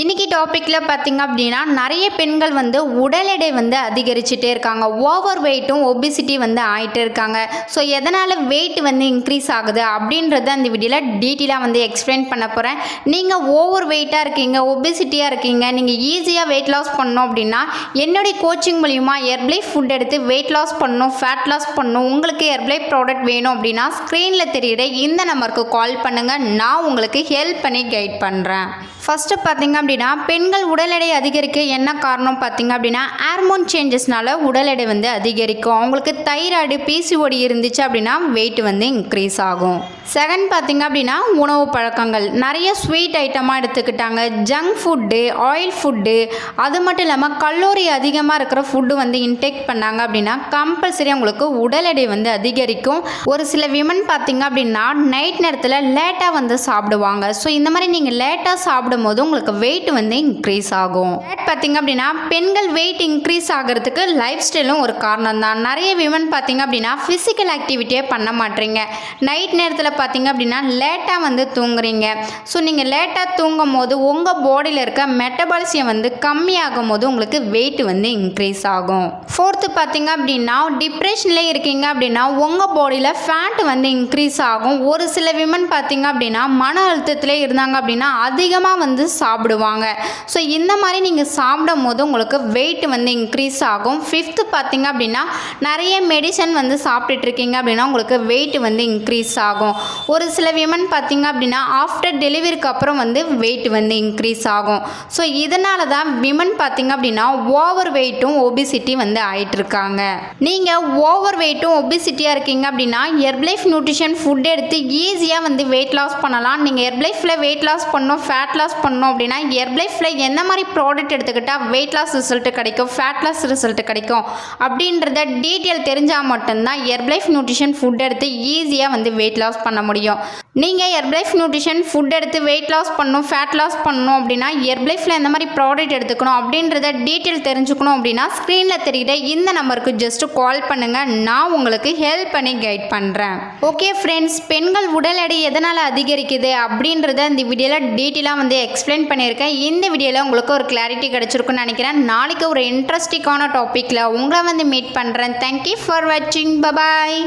இன்னைக்கு டாப்பிக்கில் பார்த்தீங்க அப்படின்னா நிறைய பெண்கள் வந்து உடல் எடை வந்து அதிகரிச்சுட்டே இருக்காங்க. ஓவர் வெயிட்டும் ஒபிசிட்டி வந்து ஆகிட்டே இருக்காங்க. ஸோ எதனால் வெயிட் வந்து இன்க்ரீஸ் ஆகுது அப்படின்றத அந்த வீடியோவில் டீட்டெயிலாக வந்து எக்ஸ்பிளைன் பண்ண போகிறேன் நீங்கள் ஓவர் வெயிட்டாக இருக்கீங்க ஒபிசிட்டியாக இருக்கீங்க நீங்கள் ஈஸியாக வெயிட் லாஸ் பண்ணணும் அப்படின்னா என்னுடைய கோச்சிங் மூலிமா எர்ப்ளை ஃபுட் எடுத்து வெயிட் லாஸ் பண்ணணும் ஃபேட் லாஸ் பண்ணணும் உங்களுக்கு எர்ப்ளை ப்ராடக்ட் வேணும் அப்படின்னா ஸ்க்ரீனில் தெரிகிற இந்த நம்பருக்கு கால் பண்ணுங்கள் நான் உங்களுக்கு ஹெல்ப் பண்ணி கைட் பண்ணுறேன் ஃபஸ்ட்டு பார்த்தீங்க அப்படின்னா பெண்கள் உடல் எடை அதிகரிக்க என்ன காரணம் பார்த்தீங்க அப்படின்னா ஹார்மோன் சேஞ்சஸ்னால உடல் எடை வந்து அதிகரிக்கும். அவங்களுக்கு தைராய்டு பிசிஓடி இருந்துச்சு அப்படின்னா வெயிட் வந்து இன்க்ரீஸ் ஆகும். செகண்ட் பார்த்திங்க அப்படின்னா உணவு பழக்கங்கள். நிறைய ஸ்வீட் ஐட்டமாக எடுத்துக்கிட்டாங்க. ஜங்க் ஃபுட்டு ஆயில் ஃபுட்டு அது மட்டும் இல்லாமல் கல்லூரி அதிகமாக இருக்கிற ஃபுட்டு வந்து இன்டேக் பண்ணாங்க அப்படின்னா கம்பல்சரி அவங்களுக்கு உடல் எடை வந்து அதிகரிக்கும். ஒரு சில விமன் பார்த்திங்க அப்படின்னா நைட் நேரத்தில் லேட்டாக வந்து சாப்பிடுவாங்க. ஸோ இந்த மாதிரி நீங்கள் லேட்டாக சாப்பிடும்போது உங்களுக்கு வெயிட் வந்து இன்க்ரீஸ் ஆகும். பார்த்தீங்க அப்படின்னா பெண்கள் வெயிட் இன்க்ரீஸ் ஆகிறதுக்கு லைஃப் ஸ்டைலும் ஒரு காரணம் தான். நிறைய விமன் பார்த்தீங்க அப்படின்னா ஃபிசிக்கல் ஆக்டிவிட்டியே பண்ண மாட்டீங்க. நைட் நேரத்தில் பார்த்தீங்க அப்படின்னா லேட்டாக வந்து தூங்குறீங்க. ஸோ நீங்கள் லேட்டாக தூங்கும் போது உங்கள் பாடியில் இருக்க மெட்டபாலிசியம் வந்து கம்மியாகும் போது உங்களுக்கு வெயிட் வந்து இன்க்ரீஸ் ஆகும். ஃபோர்த்து பார்த்தீங்க அப்படின்னா டிப்ரெஷனில் இருக்கீங்க அப்படின்னா உங்கள் பாடியில் ஃபேட் வந்து இன்க்ரீஸ் ஆகும். ஒரு சில விமன் பார்த்தீங்க அப்படின்னா மன அழுத்தத்தில் இருந்தாங்க அப்படின்னா அதிகமாக வந்து சாப்பிடுவாங்க. ஸோ இந்த மாதிரி நீங்கள் சாப்பிடும் போது உங்களுக்கு வெயிட் வந்து இன்க்ரீஸ் ஆகும். ஃபிஃப்த்து பார்த்தீங்க அப்படின்னா நிறைய மெடிசன் வந்து சாப்பிட்டுட்ருக்கீங்க அப்படின்னா உங்களுக்கு வெயிட் வந்து இன்க்ரீஸ் ஆகும். ஒரு சில விமன் பார்த்தீங்க அப்படின்னா ஆஃப்டர் டெலிவரிக்கு அப்புறம் வந்து வெயிட் வந்து இன்க்ரீஸ் ஆகும். ஸோ இதனால தான் விமன் பார்த்தீங்க அப்படின்னா ஓவர் வெயிட்டும் ஒபிசிட்டி வந்து ஆயிட்டு இருக்காங்க நீங்கள் ஓவர் வெயிட்டும் ஒபிசிட்டியாக இருக்கீங்க அப்படின்னா எர்ப்லைஃப் நியூட்ரிஷன் ஃபுட் எடுத்து ஈஸியாக வந்து வெயிட் லாஸ் பண்ணலாம். நீங்கள் எர்ப்லைஃபில் வெயிட் லாஸ் பண்ணணும் ஃபேட் லாஸ் பண்ணணும் அப்படின்னா எர்ப்லைஃபில் எந்த மாதிரி ப்ராடக்ட் எடுத்துக்கிட்டால் வெயிட் லாஸ் ரிசல்ட் கிடைக்கும் ஃபேட் லாஸ் ரிசல்ட் கிடைக்கும் அப்படின்றத டீட்டெயில் தெரிஞ்சால் மட்டும்தான் எர்ப்லைஃப் நியூட்ரிஷன் ஃபுட் எடுத்து ஈஸியாக வந்து வெயிட் லாஸ் பண்ண முடியும். நீங்கள் எர்ப்லைஃப் நியூட்ரிஷன் ஃபுட் எடுத்து வெயிட் லாஸ் பண்ணணும் ஃபேட் லாஸ் பண்ணணும் அப்படின்னா எர்ப்லைஃபில் எந்த மாதிரி ப்ராடக்ட் எடுத்துக்கணும் அப்படின்றத டீட்டெயில் தெரிஞ்சுக்கணும் அப்படின்னா ஸ்க்ரீனில் தெரிகிற இந்த நம்பருக்கு ஜஸ்ட்டு கால் பண்ணுங்கள் நான் உங்களுக்கு ஹெல்ப் பண்ணி கைட் பண்ணுறேன் ஓகே ஃப்ரெண்ட்ஸ் பெண்கள் உடல் எடை எதனால் அதிகரிக்குது அப்படின்றத இந்த வீடியோவில் டீட்டெயிலாக வந்து எக்ஸ்பிளைன் பண்ணியிருக்கேன். இந்த வீடியோவில் உங்களுக்கு ஒரு கிளாரிட்டி கிடச்சிருக்குன்னு நினைக்கிறேன். நாளைக்கு ஒரு இன்ட்ரெஸ்டிங்கான டாப்பிக்கில் உங்களை வந்து மீட் பண்ணுறேன் தேங்க்யூ ஃபார் வாட்சிங் பபாய்